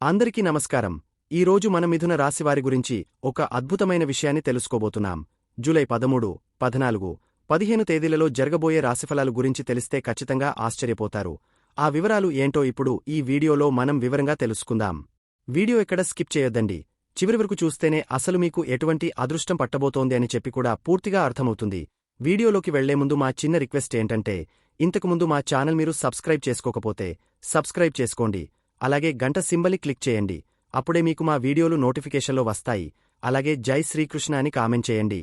అందరికీ నమస్కారం. ఈరోజు మన మిథున రాశివారి గురించి ఒక అద్భుతమైన విషయాన్ని తెలుసుకోబోతున్నాం. జూలై పదమూడు పద్నాలుగు పదిహేను తేదీలలో జరగబోయే రాశిఫలాలు గురించి తెలిస్తే ఖచ్చితంగా ఆశ్చర్యపోతారు. ఆ వివరాలు ఏంటో ఇప్పుడు ఈ వీడియోలో మనం వివరంగా తెలుసుకుందాం. వీడియో ఎక్కడ స్కిప్ చేయొద్దండి. చివరి వరకు చూస్తేనే అసలు మీకు ఎటువంటి అదృష్టం పట్టబోతోంది అని చెప్పి కూడా పూర్తిగా అర్థమవుతుంది. వీడియోలోకి వెళ్ళే ముందు మా చిన్న రిక్వెస్ట్ ఏంటంటే ఇంతకుముందు మా ఛానల్ మీరు సబ్స్క్రైబ్ చేసుకోకపోతే సబ్స్క్రైబ్ చేసుకోండి. అలాగే గంట సింబలి క్లిక్ చేయండి. అప్పుడే మీకు మా వీడియోలు నోటిఫికేషన్లో వస్తాయి. అలాగే జై శ్రీకృష్ణ అని కామెంట్ చేయండి.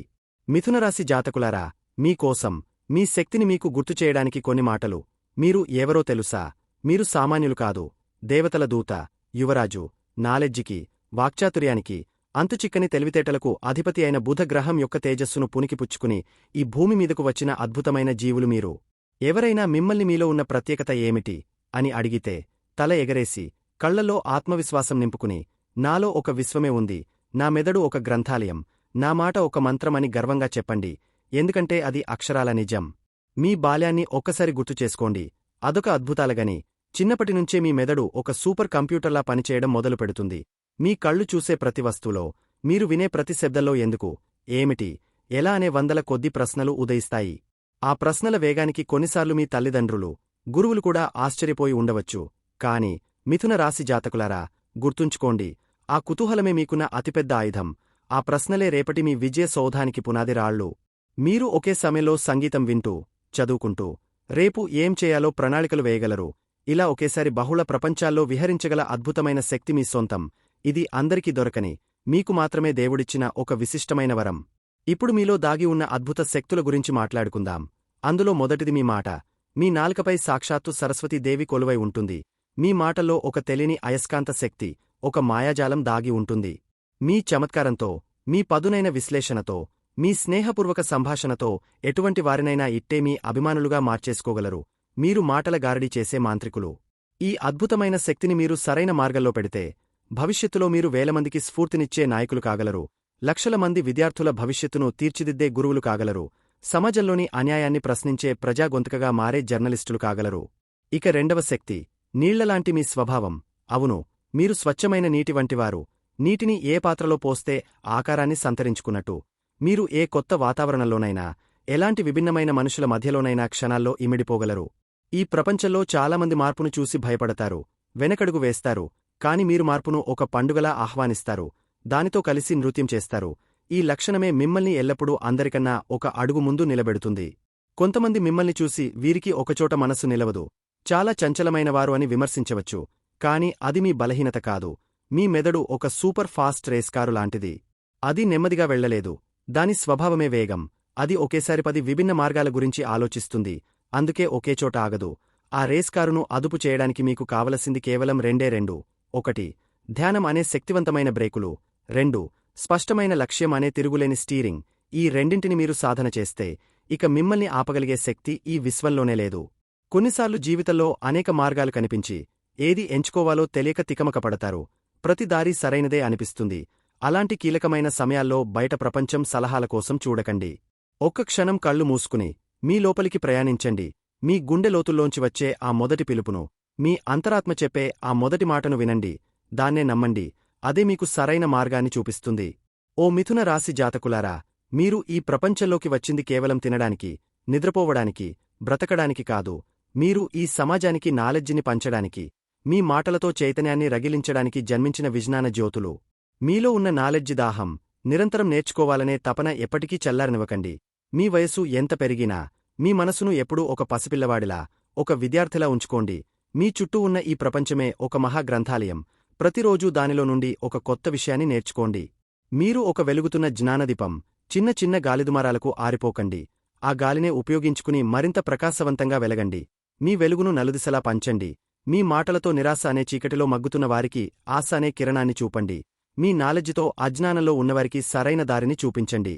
మిథునరాశి జాతకులారా మీకోసం మీ శక్తిని మీకు గుర్తు చేయడానికి కొన్ని మాటలు. మీరు ఎవరో తెలుసా? మీరు సామాన్యులు కాదు. దేవతల దూత యువరాజు నాలెడ్జికి వాక్చాతుర్యానికి అంతుచిక్కని తెలివితేటలకు అధిపతి అయిన బుధగ్రహం యొక్క తేజస్సును పుణికిపుచ్చుకుని ఈ భూమి మీదకు వచ్చిన అద్భుతమైన జీవులు మీరు. ఎవరైనా మిమ్మల్ని మీలో ఉన్న ప్రత్యేకత ఏమిటి? అని అడిగితే తల ఎగరేసి కళ్ళలో ఆత్మవిశ్వాసం నింపుకుని నాలో ఒక విశ్వమే ఉంది నా మెదడు ఒక గ్రంథాలయం నా మాట ఒక మంత్రమని గర్వంగా చెప్పండి ఎందుకంటే అది అక్షరాల నిజం. మీ బాల్యాన్ని ఒక్కసారి గుర్తు చేసుకోండి అదొక అద్భుతాలగని చిన్నప్పటినుంచే మీ మెదడు ఒక సూపర్ కంప్యూటర్లా పనిచేయడం మొదలు పెడుతుంది. మీ కళ్ళు చూసే ప్రతి వస్తువులో మీరు వినే ప్రతి శబ్దంలో ఎందుకు ఏమిటి ఎలా అనే వందల కొద్ది ప్రశ్నలు ఉదయిస్తాయి. ఆ ప్రశ్నల వేగానికి కొన్నిసార్లు మీ తల్లిదండ్రులు గురువులు కూడా ఆశ్చర్యపోయి ఉండవచ్చు. కాని మిథున రాశి జాతకులారా గుర్తుంచుకోండి ఆ కుతూహలమే మీకున్న అతిపెద్ద ఆయుధం. ఆ ప్రశ్నలే రేపటి మీ విజయ సౌధానికి పునాది రాళ్ళు. మీరు ఒకే సమయంలో సంగీతం వింటూ చదువుకుంటూ రేపు ఏం చేయాలో ప్రణాళికలు వేయగలరు. ఇలా ఒకేసారి బహుళ ప్రపంచాల్లో విహరించగల అద్భుతమైన శక్తి మీ సొంతం. ఇది అందరికీ దొరకని మీకు మాత్రమే దేవుడిచ్చిన ఒక విశిష్టమైన వరం. ఇప్పుడు మీలో దాగి ఉన్న అద్భుత శక్తుల గురించి మాట్లాడుకుందాం. అందులో మొదటిది మీ మాట. మీ నాలుకపై సాక్షాత్తు సరస్వతీదేవి కొలువై ఉంటుంది. మీ మాటల్లో ఒక తెలియని అయస్కాంత శక్తి ఒక మాయాజాలం దాగి ఉంటుంది. మీ చమత్కారంతో మీ పదునైన విశ్లేషణతో మీ స్నేహపూర్వక సంభాషణతో ఎటువంటి వారినైనా ఇట్టే మీ అభిమానులుగా మార్చేసుకోగలరు. మీరు మాటల గారడి చేసే మాంత్రికులు. ఈ అద్భుతమైన శక్తిని మీరు సరైన మార్గంలో పెడితే భవిష్యత్తులో మీరు వేలమందికి స్ఫూర్తినిచ్చే నాయకులు కాగలరు. లక్షల మంది విద్యార్థుల భవిష్యత్తును తీర్చిదిద్దే గురువులు కాగలరు. సమాజంలోని అన్యాయాన్ని ప్రశ్నించే ప్రజాగొంతుకగా మారే జర్నలిస్టులు కాగలరు. ఇక రెండవ శక్తి నీళ్ళలాంటి మీ స్వభావం. అవును మీరు స్వచ్ఛమైన నీటి వంటివారు. నీటిని ఏ పాత్రలో పోస్తే ఆకారాన్ని సంతరించుకున్నట్టు. మీరు ఏ కొత్త వాతావరణంలోనైనా ఎలాంటి విభిన్నమైన మనుషుల మధ్యలోనైనా క్షణాల్లో ఇమిడిపోగలరు. ఈ ప్రపంచంలో చాలామంది మార్పును చూసి భయపడతారు వెనకడుగు వేస్తారు కాని మీరు మార్పును ఒక పండుగలా ఆహ్వానిస్తారు దానితో కలిసి నృత్యం చేస్తారు. ఈ లక్షణమే మిమ్మల్ని ఎల్లప్పుడూ అందరికన్నా ఒక అడుగు ముందు నిలబెడుతుంది. కొంతమంది మిమ్మల్ని చూసి వీరికి ఒకచోట మనస్సు నిలవదు. చాలా చంచలమైనవారు అని విమర్శించవచ్చు కాని అది మీ బలహీనత కాదు. మీ మెదడు ఒక సూపర్ ఫాస్ట్ రేస్ కారు లాంటిది. అది నెమ్మదిగా వెళ్ళలేదు దాని స్వభావమే వేగం. అది ఒకేసారి పది విభిన్న మార్గాల గురించి ఆలోచిస్తుంది. అందుకే ఒకేచోట ఆగదు. ఆ రేస్ కారును అదుపు చేయడానికి మీకు కావలసింది కేవలం రెండే రెండు. ఒకటి ధ్యానం అనే శక్తివంతమైన బ్రేకులు. రెండు స్పష్టమైన లక్ష్యం అనే తిరుగులేని స్టీరింగ్. ఈ రెండింటిని మీరు సాధన చేస్తే ఇక మిమ్మల్ని ఆపగలిగే శక్తి ఈ విశ్వంలోనే లేదు. కొన్నిసార్లు జీవితంలో అనేక మార్గాలు కనిపించి ఏది ఎంచుకోవాలో తెలియక తికమకపడతారు. ప్రతి దారి సరైనదే అనిపిస్తుంది. అలాంటి కీలకమైన సమయాల్లో బయట ప్రపంచం సలహాల కోసం చూడకండి. ఒక్క క్షణం కళ్ళు మూసుకుని మీ లోపలికి ప్రయాణించండి. మీ గుండె లోతుల్లోంచి వచ్చే ఆ మొదటి పిలుపును మీ అంతరాత్మ చెప్పే ఆ మొదటి మాటను వినండి. దాన్నే నమ్మండి. అదే మీకు సరైన మార్గాన్ని చూపిస్తుంది. ఓ మిథున రాశి జాతకులారా మీరు ఈ ప్రపంచంలోకి వచ్చింది కేవలం తినడానికి నిద్రపోవడానికి బ్రతకడానికి కాదు. మీరు ఈ సమాజానికి నాలెడ్జిని పంచడానికి మీ మాటలతో చైతన్యాన్ని రగిలించడానికి జన్మించిన విజ్ఞాన జ్యోతులు. మీలో ఉన్న నాలెడ్జి దాహం నిరంతరం నేర్చుకోవాలనే తపన ఎప్పటికీ చల్లారనివ్వకండి. మీ వయసు ఎంత పెరిగినా మీ మనసును ఎప్పుడూ ఒక పసిపిల్లవాడిలా ఒక విద్యార్థిలా ఉంచుకోండి. మీ చుట్టూ ఉన్న ఈ ప్రపంచమే ఒక మహాగ్రంథాలయం. ప్రతిరోజూ దానిలో నుండి ఒక కొత్త విషయాన్ని నేర్చుకోండి. మీరు ఒక వెలుగుతున్న జ్ఞానదీపం చిన్న చిన్న గాలిదుమారాలకు ఆరిపోకండి. ఆ గాలినే ఉపయోగించుకుని మరింత ప్రకాశవంతంగా వెలగండి. మీ వెలుగును నలుదిశలా పంచండి. మీ మాటలతో నిరాశ అనే చీకటిలో మగ్గుతున్న వారికి ఆశ అనే కిరణాన్ని చూపండి. మీ నాలెడ్జితో అజ్ఞానంలో ఉన్నవారికి సరైన దారిని చూపించండి.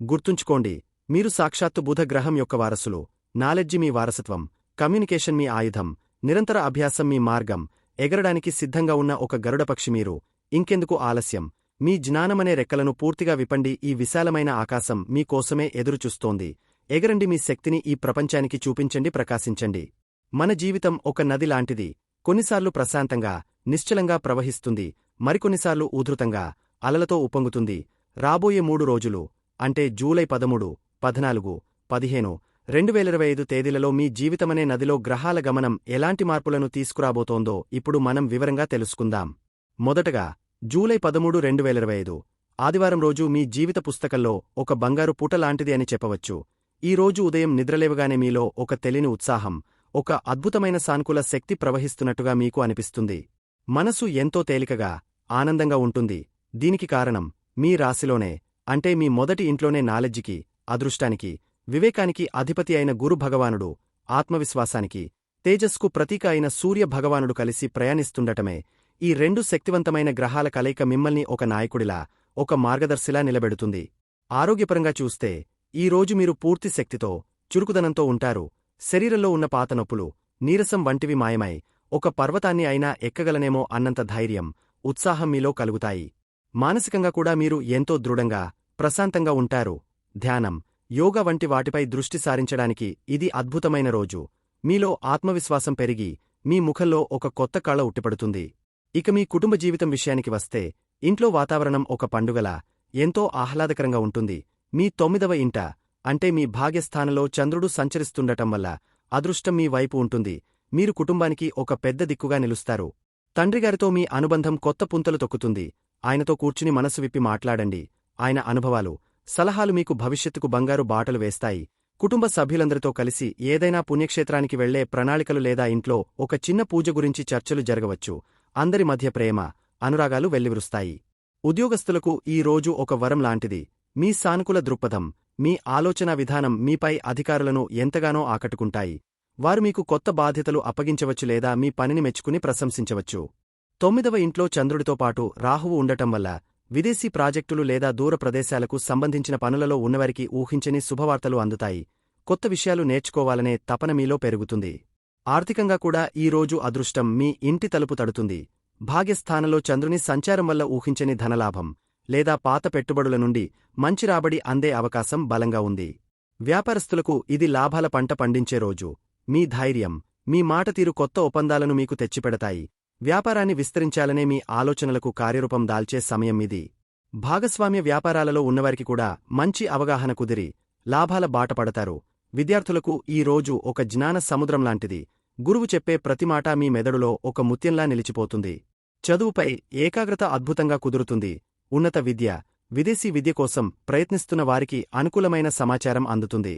గుర్తుంచుకోండి మీరు సాక్షాత్తు బుధగ్రహం యొక్క వారసులు. నాలెడ్జి మీ వారసత్వం కమ్యూనికేషన్ మీ ఆయుధం నిరంతర అభ్యాసం మీ మార్గం. ఎగరడానికి సిద్ధంగా ఉన్న ఒక గరుడపక్షి మీరు. ఇంకెందుకు ఆలస్యం? మీ జ్ఞానమనే రెక్కలను పూర్తిగా విపండి ఈ విశాలమైన ఆకాశం మీకోసమే ఎదురుచూస్తోంది. ఎగరండి మీ శక్తిని ఈ ప్రపంచానికి చూపించండి ప్రకాశించండి. మన జీవితం ఒక నది లాంటిది కొన్నిసార్లు ప్రశాంతంగా నిశ్చలంగా ప్రవహిస్తుంది మరికొన్నిసార్లు ఉధృతంగా అలలతో ఉప్పొంగుతుంది. రాబోయే మూడు రోజులు అంటే జూలై పదమూడు పద్నాలుగు పదిహేను రెండు వేల ఇరవై ఐదు తేదీలలో మీ జీవితమనే నదిలో గ్రహాల గమనం ఎలాంటి మార్పులను తీసుకురాబోతోందో ఇప్పుడు మనం వివరంగా తెలుసుకుందాం. మొదటగా జూలై పదమూడు రెండు వేల ఇరవై ఐదు ఆదివారం రోజు మీ జీవిత పుస్తకంలో ఒక బంగారు పుటలాంటిది అని చెప్పవచ్చు. ఈ రోజు ఉదయం నిద్రలేవగానే మీలో ఒక తెలియని ఉత్సాహం ఒక అద్భుతమైన సానుకూల శక్తి ప్రవహిస్తున్నట్టుగా మీకు అనిపిస్తుంది. మనసు ఎంతో తేలికగా ఆనందంగా ఉంటుంది. దీనికి కారణం మీ రాశిలోనే అంటే మీ మొదటి ఇంట్లోనే నాలెడ్జికి అదృష్టానికి వివేకానికి అధిపతి అయిన గురు భగవానుడు ఆత్మవిశ్వాసానికి తేజస్కు ప్రతీక అయిన సూర్య భగవానుడు కలిసి ప్రయాణిస్తుండటమే ఈ రెండు శక్తివంతమైన గ్రహాల కలయిక మిమ్మల్ని ఒక నాయకుడిలా ఒక మార్గదర్శిలా నిలబెడుతుంది. ఆరోగ్యపరంగా చూస్తే ఈరోజు మీరు పూర్తి శక్తితో చురుకుదనంతో ఉంటారు. శరీరంలో ఉన్న పాత నొప్పులు నీరసం వంటివి మాయమై ఒక పర్వతాన్ని అయినా ఎక్కగలనేమో అన్నంత ధైర్యం ఉత్సాహం మీలో కలుగుతాయి. మానసికంగా కూడా మీరు ఎంతో దృఢంగా ప్రశాంతంగా ఉంటారు. ధ్యానం యోగా వంటి వాటిపై దృష్టి సారించడానికి ఇది అద్భుతమైన రోజు. మీలో ఆత్మవిశ్వాసం పెరిగి మీ ముఖంలో ఒక కొత్త కళ ఉట్టిపడుతుంది. ఇక మీ కుటుంబ జీవితం విషయానికి వస్తే ఇంట్లో వాతావరణం ఒక పండుగలా ఎంతో ఆహ్లాదకరంగా ఉంటుంది. మీ తొమ్మిదవ ఇంట అంటే మీ భాగ్యస్థానంలో చంద్రుడు సంచరిస్తుండటం వల్ల అదృష్టం మీ వైపు ఉంటుంది. మీరు కుటుంబానికి ఒక పెద్ద దిక్కుగా నిలుస్తారు. తండ్రిగారితో మీ అనుబంధం కొత్త పుంతలు తొక్కుతుంది. ఆయనతో కూర్చుని మనసు విప్పి మాట్లాడండి. ఆయన అనుభవాలు సలహాలు మీకు భవిష్యత్తుకు బంగారు బాటలు వేస్తాయి. కుటుంబ సభ్యులందరితో కలిసి ఏదైనా పుణ్యక్షేత్రానికి వెళ్ళే ప్రణాళికలు లేదా ఇంట్లో ఒక చిన్న పూజ గురించి చర్చలు జరగవచ్చు. అందరి మధ్య ప్రేమ అనురాగాలు వెల్లివిరుస్తాయి. ఉద్యోగస్తులకు ఈ రోజు ఒక వరం లాంటిది. మీ సానుకూల దృక్పథం మీ ఆలోచనా విధానం మీపై అధికారులను ఎంతగానో ఆకట్టుకుంటాయి. వారు మీకు కొత్త బాధ్యతలు అప్పగించవచ్చు లేదా మీ పనిని మెచ్చుకుని ప్రశంసించవచ్చు. తొమ్మిదవ ఇంట్లో చంద్రుడితో పాటు రాహువు ఉండటం వల్ల విదేశీ ప్రాజెక్టులు లేదా దూర ప్రదేశాలకు సంబంధించిన పనులలో ఉన్నవారికి ఊహించని శుభవార్తలు అందుతాయి. కొత్త విషయాలు నేర్చుకోవాలనే తపన మీలో పెరుగుతుంది. ఆర్థికంగా కూడా ఈ రోజు అదృష్టం మీ ఇంటి తలుపు తడుతుంది. భాగ్యస్థానంలో చంద్రుని సంచారం వల్ల ఊహించని ధనలాభం. లేదా పాత పెట్టుబడుల నుండి మంచి రాబడి అందే అవకాశం బలంగా ఉంది. వ్యాపారస్తులకు ఇది లాభాల పంట పండించే రోజు. మీ ధైర్యం మీ మాట తీరు కొత్త ఒప్పందాలను మీకు తెచ్చిపెడతాయి. వ్యాపారాన్ని విస్తరించాలనే మీ ఆలోచనలకు కార్యరూపం దాల్చే సమయం ఇది. భాగస్వామ్య వ్యాపారాలలో ఉన్నవారికి కూడా మంచి అవగాహన కుదిరి లాభాల బాట పడతారు. విద్యార్థులకు ఈ రోజు ఒక జ్ఞాన సముద్రం లాంటిది. గురువు చెప్పే ప్రతి మాట మీ మెదడులో ఒక ముత్యంలా నిలిచిపోతుంది. చదువుపై ఏకాగ్రత అద్భుతంగా కుదురుతుంది. ఉన్నత విద్య విదేశీ విద్య కోసం ప్రయత్నిస్తున్న వారికి అనుకూలమైన సమాచారం అందుతుంది.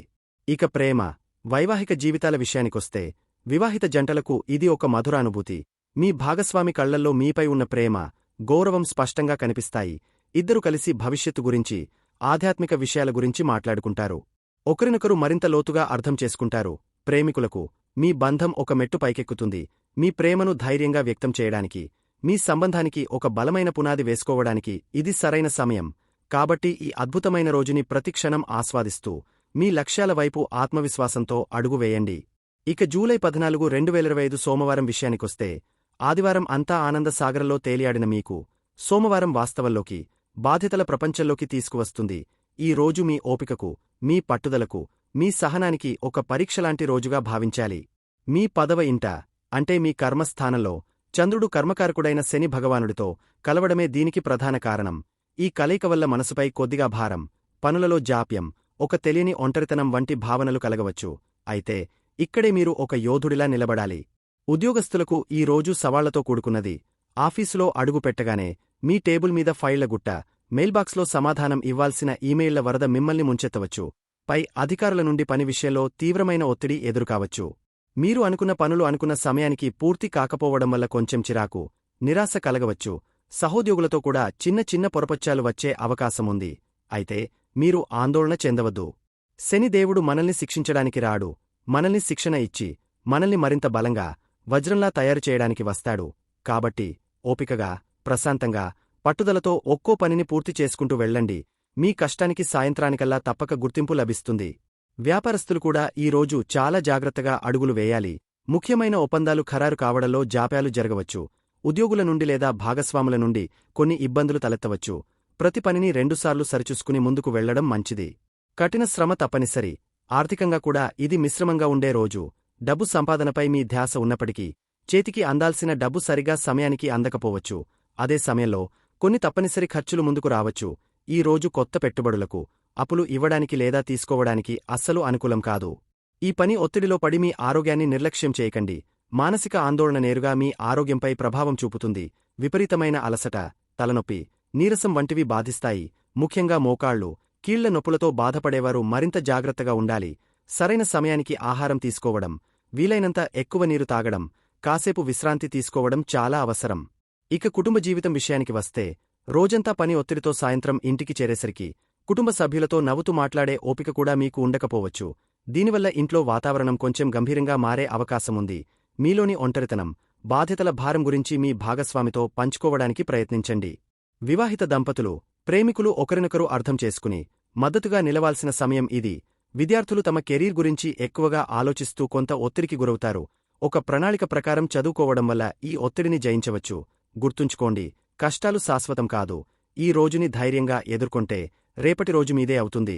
ఇక ప్రేమ వైవాహిక జీవితాల విషయానికొస్తే వివాహిత జంటలకు ఇది ఒక మధురానుభూతి మీ భాగస్వామి కళ్ళల్లో మీపై ఉన్న ప్రేమ గౌరవం స్పష్టంగా కనిపిస్తాయి. ఇద్దరు కలిసి భవిష్యత్తు గురించి ఆధ్యాత్మిక విషయాల గురించి మాట్లాడుకుంటారు. ఒకరినొకరు మరింత లోతుగా అర్థం చేసుకుంటారు. ప్రేమికులకు మీ బంధం ఒక మెట్టు పైకెక్కుతుంది. మీ ప్రేమను ధైర్యంగా వ్యక్తం చేయడానికి మీ సంబంధానికి ఒక బలమైన పునాది వేసుకోవడానికి ఇది సరైన సమయం. కాబట్టి ఈ అద్భుతమైన రోజుని ప్రతిక్షణం ఆస్వాదిస్తూ మీ లక్ష్యాల వైపు ఆత్మవిశ్వాసంతో అడుగు వేయండి. ఇక జూలై పద్నాలుగు రెండు వేల ఇరవై ఐదు సోమవారం విషయానికొస్తే ఆదివారం అంతా ఆనంద సాగరంలో తేలియాడిన మీకు సోమవారం వాస్తవంలోకి బాధ్యతల ప్రపంచంలోకి తీసుకువస్తుంది ఈ రోజు మీ ఓపికకు మీ పట్టుదలకు మీ సహనానికి ఒక పరీక్షలాంటి రోజుగా భావించాలి. మీ పదవ ఇంట అంటే మీ కర్మస్థానంలో చంద్రుడు కర్మకారకుడైన శని భగవానుడితో కలవడమే దీనికి ప్రధాన కారణం. ఈ కలయిక వల్ల మనసుపై కొద్దిగా భారం పనులలో జాప్యం ఒక తెలియని ఒంటరితనం వంటి భావనలు కలగవచ్చు. అయితే ఇక్కడే మీరు ఒక యోధుడిలా నిలబడాలి. ఉద్యోగస్తులకు ఈ రోజు సవాళ్ళతో కూడుకున్నది ఆఫీసులో అడుగు పెట్టగానే మీ టేబుల్ మీద ఫైళ్ళ గుట్ట మెయిల్బాక్స్లో సమాధానం ఇవ్వాల్సిన ఈమెయిళ్ళ వరద మిమ్మల్ని ముంచెత్తవచ్చు. పై అధికారుల నుండి పని విషయంలో తీవ్రమైన ఒత్తిడి ఎదురుకావచ్చు. మీరు అనుకున్న పనులు అనుకున్న సమయానికి పూర్తి కాకపోవడం వల్ల కొంచెం చిరాకు నిరాశ కలగవచ్చు. సహోద్యోగులతో కూడా చిన్న చిన్న పొరపచ్చాలు వచ్చే అవకాశముంది అయితే మీరు ఆందోళన చెందవద్దు. శనిదేవుడు మనల్ని శిక్షించడానికి రాడు. మనల్ని శిక్షణ ఇచ్చి మనల్ని మరింత బలంగా వజ్రంలా తయారు చేయడానికి వస్తాడు. కాబట్టి ఓపికగా ప్రశాంతంగా పట్టుదలతో ఒక్కో పనిని పూర్తి చేసుకుంటూ వెళ్ళండి. మీ కష్టానికి సాయంత్రానికల్లా తప్పక గుర్తింపు లభిస్తుంది. వ్యాపారస్తులు కూడా ఈ రోజు చాలా జాగ్రత్తగా అడుగులు వేయాలి. ముఖ్యమైన ఒప్పందాలు ఖరారు కావడంలో జాప్యాలు జరగవచ్చు. ఉద్యోగుల నుండి లేదా భాగస్వాముల నుండి కొన్ని ఇబ్బందులు తలెత్తవచ్చు. ప్రతి పనిని రెండుసార్లు సరిచూసుకుని ముందుకు వెళ్ళడం మంచిది. కఠిన శ్రమ తప్పనిసరి. ఆర్థికంగా కూడా ఇది మిశ్రమంగా ఉండే రోజు. డబ్బు సంపాదనపై మీ ధ్యాస ఉన్నప్పటికీ చేతికి అందాల్సిన డబ్బు సరిగా సమయానికి అందకపోవచ్చు. అదే సమయంలో కొన్ని తప్పనిసరి ఖర్చులు ముందుకు రావచ్చు. ఈ రోజు కొత్త పెట్టుబడులకు అప్పులు ఇవ్వడానికి లేదా తీసుకోవడానికి అస్సలు అనుకూలం కాదు. ఈ పని ఒత్తిడిలో పడి మీ ఆరోగ్యాన్ని నిర్లక్ష్యం చేయకండి. మానసిక ఆందోళన నేరుగా మీ ఆరోగ్యంపై ప్రభావం చూపుతుంది. విపరీతమైన అలసట తలనొప్పి నీరసం వంటివి బాధిస్తాయి. ముఖ్యంగా మోకాళ్ళు కీళ్ళ నొప్పులతో బాధపడేవారు మరింత జాగ్రత్తగా ఉండాలి. సరైన సమయానికి ఆహారం తీసుకోవడం వీలైనంత ఎక్కువ నీరు తాగడం కాసేపు విశ్రాంతి తీసుకోవడం చాలా అవసరం. ఇక కుటుంబ జీవితం విషయానికి వస్తే రోజంతా పని ఒత్తిడితో సాయంత్రం ఇంటికి చేరేసరికి కుటుంబ సభ్యులతో నవ్వుతూ మాట్లాడే ఓపిక కూడా మీకు ఉండకపోవచ్చు. దీనివల్ల ఇంట్లో వాతావరణం కొంచెం గంభీరంగా మారే అవకాశముంది. మీలోని ఒంటరితనం బాధ్యతల భారం గురించి మీ భాగస్వామితో పంచుకోవడానికి ప్రయత్నించండి. వివాహిత దంపతులు ప్రేమికులు ఒకరినొకరు అర్థం చేసుకుని మద్దతుగా నిలవాల్సిన సమయం ఇది. విద్యార్థులు తమ కెరీర్ గురించి ఎక్కువగా ఆలోచిస్తూ కొంత ఒత్తిడికి గురవుతారు. ఒక ప్రణాళిక ప్రకారం చదువుకోవడం వల్ల ఈ ఒత్తిడిని జయించవచ్చు. గుర్తుంచుకోండి కష్టాలు శాశ్వతం కాదు. ఈ రోజుని ధైర్యంగా ఎదుర్కొంటే రేపటి రోజు మీదే అవుతుంది.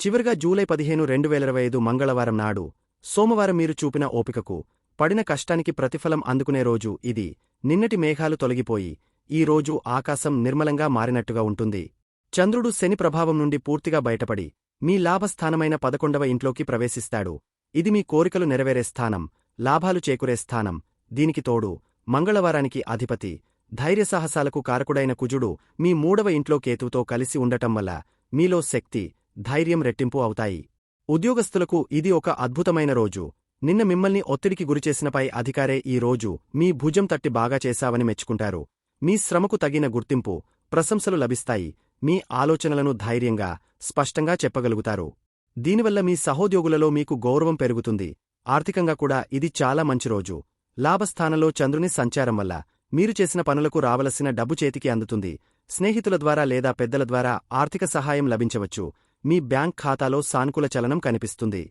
చివరిగా జూలై పదిహేను రెండు వేల ఇరవై ఐదు మంగళవారం నాడు సోమవారం మీరు చూపిన ఓపికకు పడిన కష్టానికి ప్రతిఫలం అందుకునే రోజు ఇది. నిన్నటి మేఘాలు తొలగిపోయి ఈ రోజు ఆకాశం నిర్మలంగా మారినట్టుగా ఉంటుంది. చంద్రుడు శని ప్రభావం నుండి పూర్తిగా బయటపడి మీ లాభస్థానమైన పదకొండవ ఇంట్లోకి ప్రవేశిస్తాడు. ఇది మీ కోరికలు నెరవేరే స్థానం లాభాలు చేకూరే స్థానం. దీనికి తోడు మంగళవారానికి అధిపతి ధైర్యసాహసాలకు కారకుడైన కుజుడు మీ మూడవ ఇంట్లో కేతువుతో కలిసి ఉండటం వల్ల మీలో శక్తి ధైర్యం రెట్టింపు అవుతాయి. ఉద్యోగస్తులకు ఇది ఒక అద్భుతమైన రోజు. నిన్న మిమ్మల్ని ఒత్తిడికి గురిచేసినపై అధికారే ఈ రోజు మీ భుజం తట్టి బాగా చేశావని మెచ్చుకుంటారు. మీ శ్రమకు తగిన గుర్తింపు ప్రశంసలు లభిస్తాయి. మీ ఆలోచనలను ధైర్యంగా స్పష్టంగా చెప్పగలుగుతారు. దీనివల్ల మీ సహోద్యోగులలో మీకు గౌరవం పెరుగుతుంది. ఆర్థికంగా కూడా ఇది చాలా మంచి రోజు. లాభస్థానంలో చంద్రుని సంచారం వల్ల మీరు చేసిన పనులకు రావలసిన డబ్బు చేతికి అందుతుంది. స్నేహితుల ద్వారా లేదా పెద్దల ద్వారా ఆర్థిక సహాయం లభించవచ్చు. మీ బ్యాంక్ ఖాతాలో సానుకూల చలనం కనిపిస్తుంది.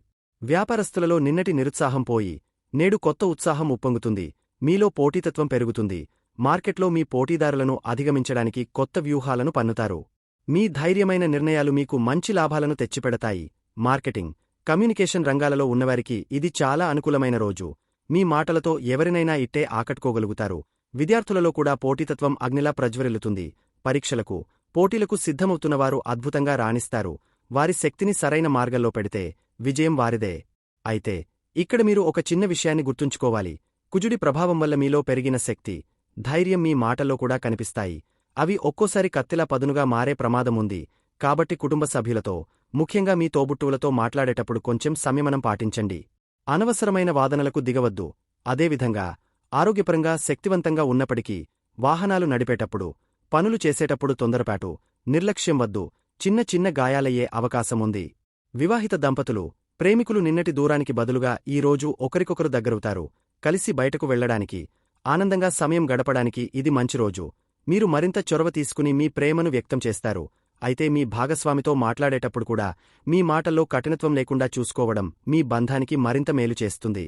వ్యాపారస్తులలో నిన్నటి నిరుత్సాహం పోయి నేడు కొత్త ఉత్సాహం ఉప్పొంగుతుంది. మీలో పోటీతత్వం పెరుగుతుంది. మార్కెట్లో మీ పోటీదారులను అధిగమించడానికి కొత్త వ్యూహాలను పన్నుతారు. మీ ధైర్యమైన నిర్ణయాలు మీకు మంచి లాభాలను తెచ్చిపెడతాయి. మార్కెటింగ్ కమ్యూనికేషన్ రంగాలలో ఉన్నవారికి ఇది చాలా అనుకూలమైన రోజు. మీ మాటలతో ఎవరినైనా ఇట్టే ఆకట్టుకోగలుగుతారు. విద్యార్థులలో కూడా పోటీతత్వం అగ్నిలా ప్రజ్వరిల్లుతుంది. పరీక్షలకు పోటీలకు సిద్ధమవుతున్నవారు అద్భుతంగా రాణిస్తారు. వారి శక్తిని సరైన మార్గంలో పెడితే విజయం వారిదే. అయితే ఇక్కడ మీరు ఒక చిన్న విషయాన్ని గుర్తుంచుకోవాలి. కుజుడి ప్రభావం వల్ల మీలో పెరిగిన శక్తి ధైర్యం మీ మాటల్లో కూడా కనిపిస్తాయి. అవి ఒక్కోసారి కత్తిలా పదునుగా మారే ప్రమాదముంది కాబట్టి కుటుంబ సభ్యులతో ముఖ్యంగా మీ తోబుట్టువులతో మాట్లాడేటప్పుడు కొంచెం సంయమనం పాటించండి. అనవసరమైన వాదనలకు దిగవద్దు. అదేవిధంగా ఆరోగ్యపరంగా శక్తివంతంగా ఉన్నప్పటికీ వాహనాలు నడిపేటప్పుడు పనులు చేసేటప్పుడు తొందరపాటు నిర్లక్ష్యం వద్దు చిన్న చిన్న గాయాలయ్యే అవకాశముంది. వివాహిత దంపతులు ప్రేమికులు నిన్నటి దూరానికి బదులుగా ఈరోజు ఒకరికొకరు దగ్గరవుతారు. కలిసి బయటకు వెళ్ళడానికి ఆనందంగా సమయం గడపడానికి ఇది మంచి రోజు. మీరు మరింత చొరవ తీసుకుని మీ ప్రేమను వ్యక్తం చేస్తారు. అయితే మీ భాగస్వామితో మాట్లాడేటప్పుడు కూడా మీ మాటల్లో కఠినత్వం లేకుండా చూసుకోవడం మీ బంధానికి మరింత మేలు చేస్తుంది.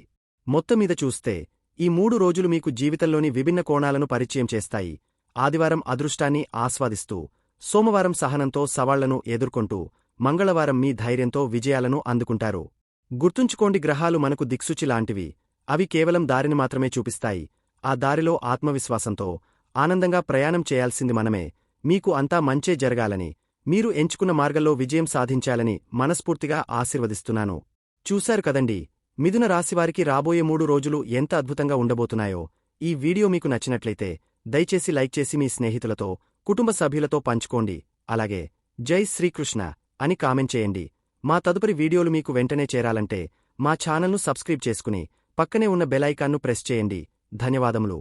మొత్తమీద చూస్తే ఈ మూడు రోజులు మీకు జీవితంలోని విభిన్న కోణాలను పరిచయం చేస్తాయి. ఆదివారం అదృష్టాన్ని ఆస్వాదిస్తూ సోమవారం సహనంతో సవాళ్ళను ఎదుర్కొంటూ మంగళవారం మీ ధైర్యంతో విజయాలను అందుకుంటారు. గుర్తుంచుకోండి గ్రహాలు మనకు దిక్సూచి లాంటివి. అవి కేవలం దారిని మాత్రమే చూపిస్తాయి. ఆ దారిలో ఆత్మవిశ్వాసంతో ఆనందంగా ప్రయాణం చేయాల్సింది మనమే. మీకు అంతా మంచే జరగాలని మీరు ఎంచుకున్న మార్గంలో విజయం సాధించాలని మనస్ఫూర్తిగా ఆశీర్వదిస్తున్నాను. చూశారు కదండీ మిథున రాశివారికి రాబోయే మూడు రోజులు ఎంత అద్భుతంగా ఉండబోతున్నాయో ఈ వీడియో మీకు నచ్చినట్లయితే దయచేసి లైక్ చేసి మీ స్నేహితులతో కుటుంబ సభ్యులతో పంచుకోండి. అలాగే జై శ్రీకృష్ణ అని కామెంట్ చేయండి. మా తదుపరి వీడియోలు మీకు వెంటనే చేరాలంటే మా ఛానల్ను సబ్స్క్రైబ్ చేసుకుని పక్కనే ఉన్న బెలైకాన్ను ప్రెస్ చేయండి. ధన్యవాదములు.